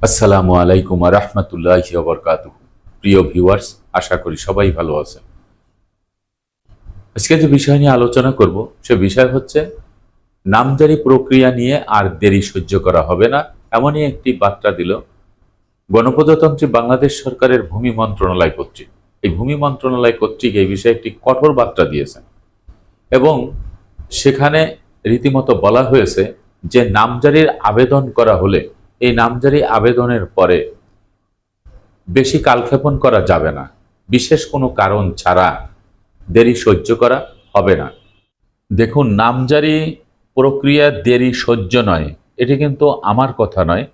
আসসালামু আলাইকুম রহমতুল্লাহ বরকাত প্রিয় ভিউয়ার্স, আশা করি সবাই ভালো আছেন। আজকে যে বিষয় নিয়ে আলোচনা করব, সে বিষয় হচ্ছে, নামজারি প্রক্রিয়া নিয়ে আর দেরি সহ্য করা হবে না, এমনই একটি বার্তা দিল গণপ্রজাতন্ত্রী বাংলাদেশ সরকারের ভূমি মন্ত্রণালয় কর্তৃক। এই ভূমি মন্ত্রণালয় কর্তৃক এই বিষয়ে একটি কঠোর বার্তা দিয়েছেন এবং সেখানে রীতিমতো বলা হয়েছে যে, নামজারির আবেদন করা হলে এই নামজারি আবেদনের পরে বেশি কালক্ষেপণ করা যাবে না। বিশেষ কোনো কারণ ছাড়া দেরি সহ্য করা হবে না। দেখুন, নামজারি প্রক্রিয়া দেরি সহ্য নয়। এটি কিন্তু আমার কথা নয়।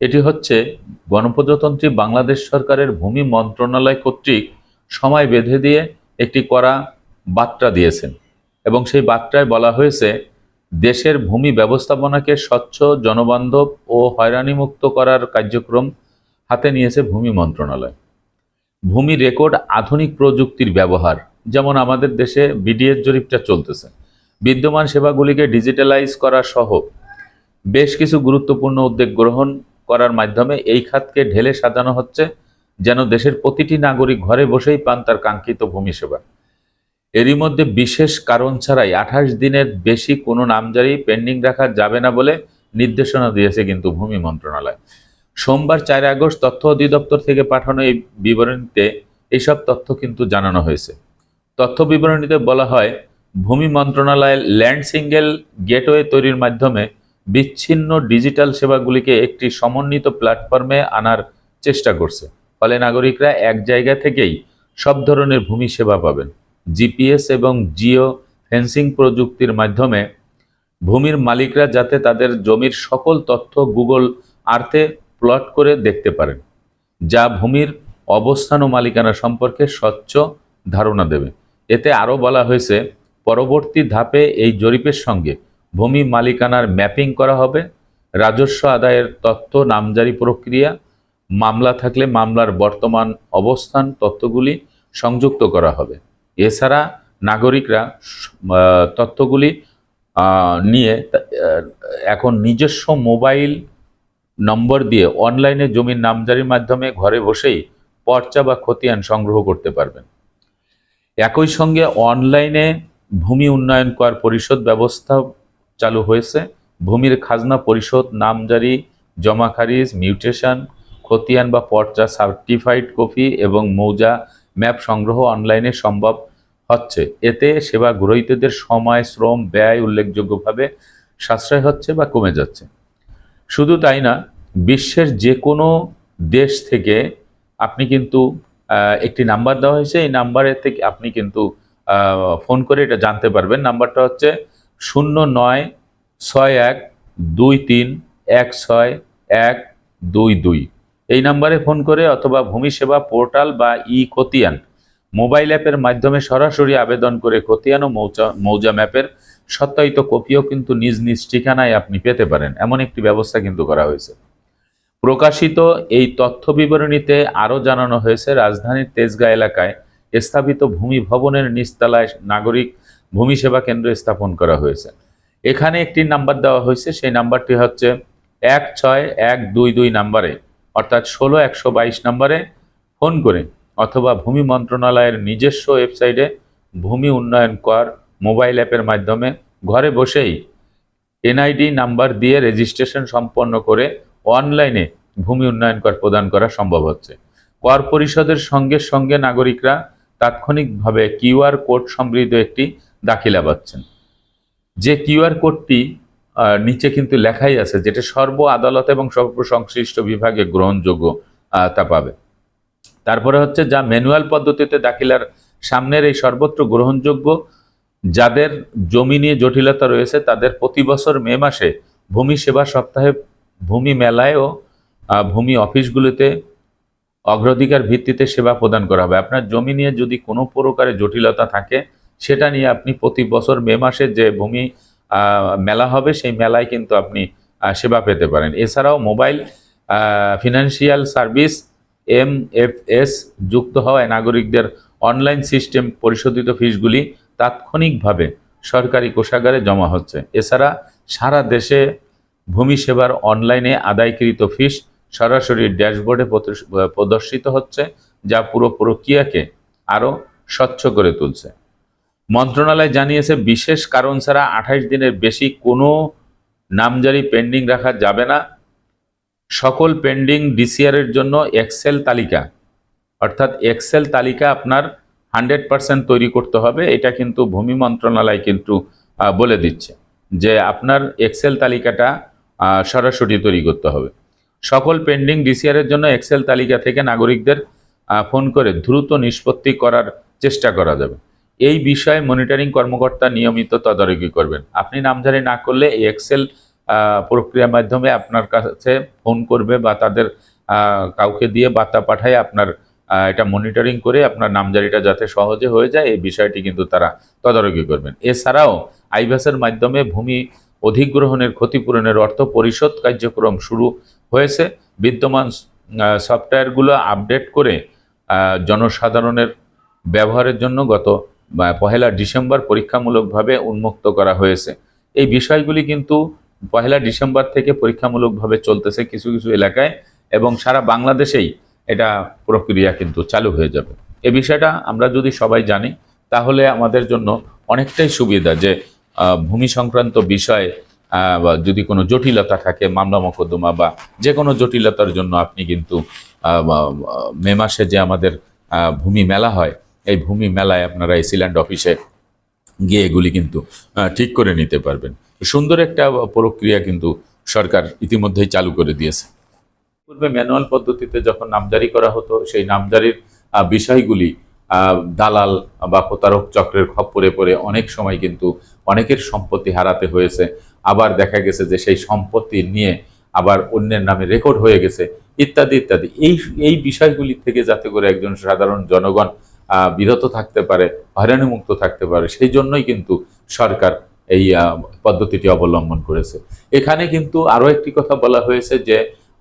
এটি হচ্ছে গণপ্রজাতন্ত্রী বাংলাদেশ সরকারের ভূমি মন্ত্রণালয় কর্তৃক সময় বেঁধে দিয়ে একটি করা বার্তা দিয়েছেন। এবং সেই বার্তায় বলা হয়েছে দেশের ভূমি ব্যবস্থাপনাকে স্বচ্ছ, জনবান্ধব ও হয়রানিমুক্ত করার কার্যক্রম হাতে নিয়েছে ভূমি মন্ত্রণালয়। ভূমি রেকর্ড আধুনিক প্রযুক্তির ব্যবহার, যেমন আমাদের দেশে বিডিএস জরিপটা চলতেছে। বিদ্যমান সেবাগুলিকে ডিজিটালাইজ করা সহ বেশ কিছু গুরুত্বপূর্ণ উদ্যোগ গ্রহণ করার মাধ্যমে এই খাতকে ঢেলে সাজানো হচ্ছে, যেন দেশের প্রতিটি নাগরিক ঘরে বসেই পান তার কাঙ্ক্ষিত ভূমি সেবা। এরই মধ্যে বিশেষ কারণ ছাড়াই আঠাশ দিনের বেশি কোনো নামজারি পেন্ডিং রাখা যাবে না বলে নির্দেশনা দিয়েছে কিন্তু ভূমি মন্ত্রণালয়। সোমবার চার আগস্ট তথ্য অধিদপ্তর থেকে পাঠানো এই বিবরণীতে এইসব তথ্য কিন্তু জানানো হয়েছে। তথ্য বিবরণীতে বলা হয়, ভূমি মন্ত্রণালয়ের ল্যান্ড সিঙ্গেল গেটওয়ে তৈরির মাধ্যমে বিচ্ছিন্ন ডিজিটাল সেবাগুলিকে একটি সমন্বিত প্ল্যাটফর্মে আনার চেষ্টা করছে। ফলে নাগরিকরা এক জায়গা থেকেই সব ধরনের ভূমি সেবা পাবেন। জিপিএস এবং জিও ফেন্সিং প্রযুক্তির মাধ্যমে ভূমির মালিকরা যাতে তাদের জমির সকল তথ্য গুগল আর্থে প্লট করে দেখতে পারেন, যা ভূমির অবস্থান ও মালিকানা সম্পর্কে স্বচ্ছ ধারণা দেবে। এতে আরও বলা হয়েছে, পরবর্তী ধাপে এই জরিপের সঙ্গে ভূমি মালিকানার ম্যাপিং করা হবে, রাজস্ব আদায়ের তথ্য নামজারি প্রক্রিয়া, মামলা থাকলে মামলার বর্তমান অবস্থান তথ্যগুলি সংযুক্ত করা হবে। এছাড়া নাগরিকরা তথ্যগুলি নিয়ে এখন নিজস্ব মোবাইল নম্বর দিয়ে অনলাইনে জমির নামজারির মাধ্যমে ঘরে বসেই পর্চা বা খতিয়ান সংগ্রহ করতে পারবেন। একই সঙ্গে অনলাইনে ভূমি উন্নয়ন কর পরিশোধ ব্যবস্থা চালু হয়েছে। ভূমির খাজনা পরিশোধ, নামজারি জমা খারিজ মিউটেশন, খতিয়ান বা পর্চা সার্টিফাইড কপি এবং মৌজা ম্যাপ সংগ্রহ অনলাইনে সম্ভব হচ্ছে। এতে সেবা গ্রহীতদের সময়, শ্রম, ব্যয় উল্লেখযোগ্যভাবে সাশ্রয় হচ্ছে বা কমে যাচ্ছে। শুধু তাই না, বিশ্বের যে কোনো দেশ থেকে আপনি কিন্তু একটি নাম্বার দেওয়া হয়েছে। এই নাম্বারের থেকে আপনি কিন্তু ফোন করে এটা জানতে পারবেন। নাম্বারটা হচ্ছে শূন্য নয়, ছয় এক, দুই তিন, এক ছয়, এক, দুই দুই। এই নাম্বারে ফোন করে অথবা ভূমি সেবা পোর্টাল বা ই খতিয়ান মোবাইল অ্যাপের মাধ্যমে সরাসরি আবেদন করে খতিয়ান ও মৌজা মৌজা ম্যাপের সত্যায়িত কপিও কিন্তু নিজ নিজ ঠিকানায় আপনি পেতে পারেন। এমন একটি ব্যবস্থা কিন্তু করা হয়েছে। প্রকাশিত এই তথ্য বিবরণীতে আরও জানানো হয়েছে, রাজধানীর তেজগাঁ এলাকায় স্থাপিত ভূমি ভবনের নিচতলায় নাগরিক ভূমি সেবা কেন্দ্র স্থাপন করা হয়েছে। এখানে একটি নাম্বার দেওয়া হয়েছে, সেই নাম্বারটি হচ্ছে এক ছয় এক দুই দুই নাম্বারে। অর্থাৎ ষোলো একশো বাইশ নাম্বারে ফোন করে অথবা ভূমি মন্ত্রণালয়ের নিজস্ব ওয়েবসাইটে ভূমি উন্নয়ন কর মোবাইল অ্যাপের মাধ্যমে ঘরে বসেই এনআইডি নাম্বার দিয়ে রেজিস্ট্রেশন সম্পন্ন করে অনলাইনে ভূমি উন্নয়ন কর প্রদান করা সম্ভব হচ্ছে। কর পরিষদের সঙ্গে সঙ্গে নাগরিকরা তাৎক্ষণিকভাবে কিউআর কোড সমৃদ্ধ একটি দাখিলা পাচ্ছেন। যে কিউআর কোডটি নিচে কিন্তু লেখাই আছে যেটা সর্ব আদালত এবং সর্বসংশ্লিষ্ট বিভাগে গ্রহণযোগ্য তা পাবে। তারপরে হচ্ছে যা ম্যানুয়াল পদ্ধতিতে দাখিলার সামনের এই সর্বত্র গ্রহণযোগ্য, যাদের জমি নিয়ে জটিলতা রয়েছে তাদের প্রতি বছর মে মাসে ভূমি সেবা সপ্তাহে ভূমি মেলায় ও ভূমি অফিসগুলিতে অগ্রাধিকার ভিত্তিতে সেবা প্রদান করা হবে। আপনার জমি নিয়ে যদি কোনো প্রকারে জটিলতা থাকে, সেটা নিয়ে আপনি প্রতি বছর মে মাসে যে ভূমি মেলা হবে, সেই মেলায় কিন্তু আপনি সেবা পেতে পারেন। এছাড়াও mobile financial service, M F S যুক্ত হওয়ায় নাগরিকদের অনলাইন সিস্টেম পরিশোধিত ফিসগুলি তাৎক্ষণিকভাবে সরকারি কোষাগারে জমা হচ্ছে। এছাড়া সারা দেশে ভূমি সেবার অনলাইনে আদায়কৃত ফিস সরাসরি ড্যাশবোর্ডে প্রদর্শিত হচ্ছে, যা পুরো প্রক্রিয়াকে আরও স্বচ্ছ করে তুলছে। মন্ত্রণালয় জানিয়েছে, বিশেষ কারণ ছাড়া আঠাইশ দিনের বেশি কোনো নামজারি পেন্ডিং রাখা যাবে না। সকল পেন্ডিং ডিসিআর এর জন্য এক্সেল তালিকা, অর্থাৎ এক্সেল তালিকা আপনার হান্ড্রেড পার্সেন্ট তৈরি করতে হবে, এটা কিন্তু ভূমি মন্ত্রণালয় কিন্তু বলে দিচ্ছে যে আপনার এক্সেল তালিকাটা সরাসরি তৈরি করতে হবে। সকল পেন্ডিং ডিসিআর এর জন্য এক্সেল তালিকা থেকে নাগরিকদের ফোন করে দ্রুত নিষ্পত্তি করার চেষ্টা করা যাবে। এই বিষয়ে মনিটরিং কর্মকর্তা নিয়মিত তদারকি করবেন। আপনি নামজারি না করলে এই এক্সেল প্রক্রিয়ার মাধ্যমে আপনার কাছে ফোন করবে বা তাদের কাউকে দিয়ে বার্তা পাঠায় আপনার এটা মনিটরিং করে আপনার নামজারিটা যাতে সহজে হয়ে যায়, এই বিষয়টি কিন্তু তারা তদারকি করবেন। এছাড়াও আইভাসের মাধ্যমে ভূমি অধিগ্রহণের ক্ষতিপূরণের অর্থ পরিশোধ কার্যক্রম শুরু হয়েছে। বিদ্যমান সফটওয়্যারগুলো আপডেট করে জনসাধারণের ব্যবহারের জন্য গত পহেলা ডিসেম্বর পরীক্ষামূলকভাবে উন্মুক্ত করা হয়েছে। এই বিষয়গুলি কিন্তু পহেলা ডিসেম্বর থেকে পরীক্ষামূলকভাবে চলতেছে কিছু কিছু এলাকায় এবং সারা বাংলাদেশেই এটা প্রক্রিয়া কিন্তু চালু হয়ে যাবে। এ বিষয়টা আমরা যদি সবাই জানি, তাহলে আমাদের জন্য অনেকটাই সুবিধা যে ভূমি সংক্রান্ত বিষয়ে যদি কোনো জটিলতা থাকে, মামলা মোকদ্দমা বা যে কোনো জটিলতার জন্য আপনি কিন্তু মে মাসে যে আমাদের ভূমি মেলা হয় এই ভূমি মেলায় আপনারা এই সিল্যান্ড অফিসে গিয়ে এগুলি কিন্তু ঠিক করে নিতে পারবেন। সুন্দর একটা প্রক্রিয়া কিন্তু সরকার ইতিমধ্যেই চালু করে দিয়েছে। পূর্বে ম্যানুয়াল পদ্ধতিতে যখন নামজারি করা হতো, সেই নামজারির বিষয়গুলি দালাল বা প্রতারক চক্রের খপ্পরে পড়ে অনেক সময় কিন্তু অনেকের সম্পত্তি হারাতে হয়েছে। আবার দেখা গেছে যে সেই সম্পত্তি নিয়ে আবার অন্যের নামে রেকর্ড হয়ে গেছে, ইত্যাদি ইত্যাদি। এই এই বিষয়গুলি থেকে যাতে করে একজন সাধারণ জনগণ বিরত থাকতে পারে, হয়রানিমুক্ত থাকতে পারে, সেই জন্যই কিন্তু সরকার এই পদ্ধতিটি অবলম্বন করেছে। এখানে কিন্তু আরও একটি কথা বলা হয়েছে যে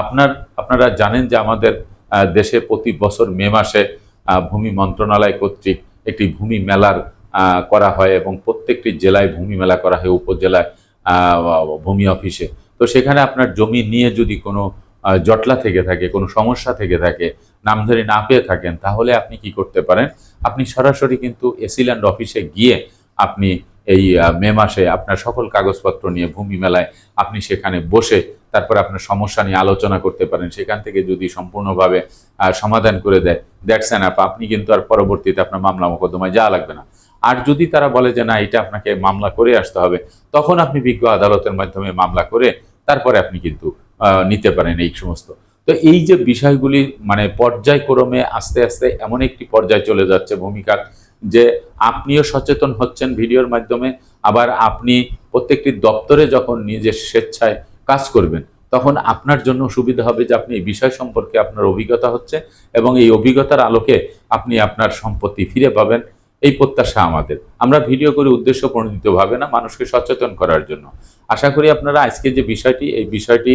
আপনার, আপনারা জানেন যে আমাদের দেশে প্রতি বছর মে মাসে ভূমি মন্ত্রণালয় কর্তৃক একটি ভূমি মেলার করা হয় এবং প্রত্যেকটি জেলায় ভূমি মেলা করা হয়, উপজেলায় ভূমি অফিসে। তো সেখানে আপনার জমি নিয়ে যদি কোনো জটলা থেকে থাকে, কোনো সমস্যা থেকে থাকে নামধারী না পেয়ে থাকেন, তাহলে আপনি কি করতে পারেন? আপনি সরাসরি কিন্তু এসিল্যান্ড অফিসে গিয়ে আপনি এই মে মাসে আপনার সকল কাগজপত্র নিয়ে ভূমি মেলায় আপনি সেখানে বসে তারপর আপনার সমস্যা নিয়ে আলোচনা করতে পারেন। সেখান থেকে যদি সম্পূর্ণভাবে সমাধান করে দেয়, দেখছেন আপনি কিন্তু আর পরবর্তীতে আপনার মামলা মোকদ্দমায় যাওয়া লাগবে না। আর যদি তারা বলে যে না, এটা আপনাকে মামলা করে আসতে হবে, তখন আপনি বিজ্ঞ আদালতের মাধ্যমে মামলা করে তারপরে আপনি কিন্তু নিতে পারেন এই সমস্ত। তো এই যে বিষয়গুলি মানে পর্যায়ক্রমে আস্তে আস্তে এমন একটি পর্যায়ে চলে যাচ্ছে ভূমিকা যে আপনিও সচেতন হচ্ছেন ভিডিওর মাধ্যমে, আবার আপনি প্রত্যেকটি দপ্তরে যখন নিজের স্বেচ্ছায় কাজ করবেন, তখন আপনার জন্য সুবিধা হবে যে আপনি এই বিষয় সম্পর্কে আপনার অভিজ্ঞতা হচ্ছে এবং এই অভিজ্ঞতার আলোকে আপনি আপনার সম্পত্তি ফিরে পাবেন। এই প্রত্যাশা আমাদের। আমরা ভিডিও করে উদ্দেশ্য প্রণোদিতভাবে না মানুষকে সচেতন করার জন্য। আশা করি আপনারা আজকে যে বিষয়টি, এই বিষয়টি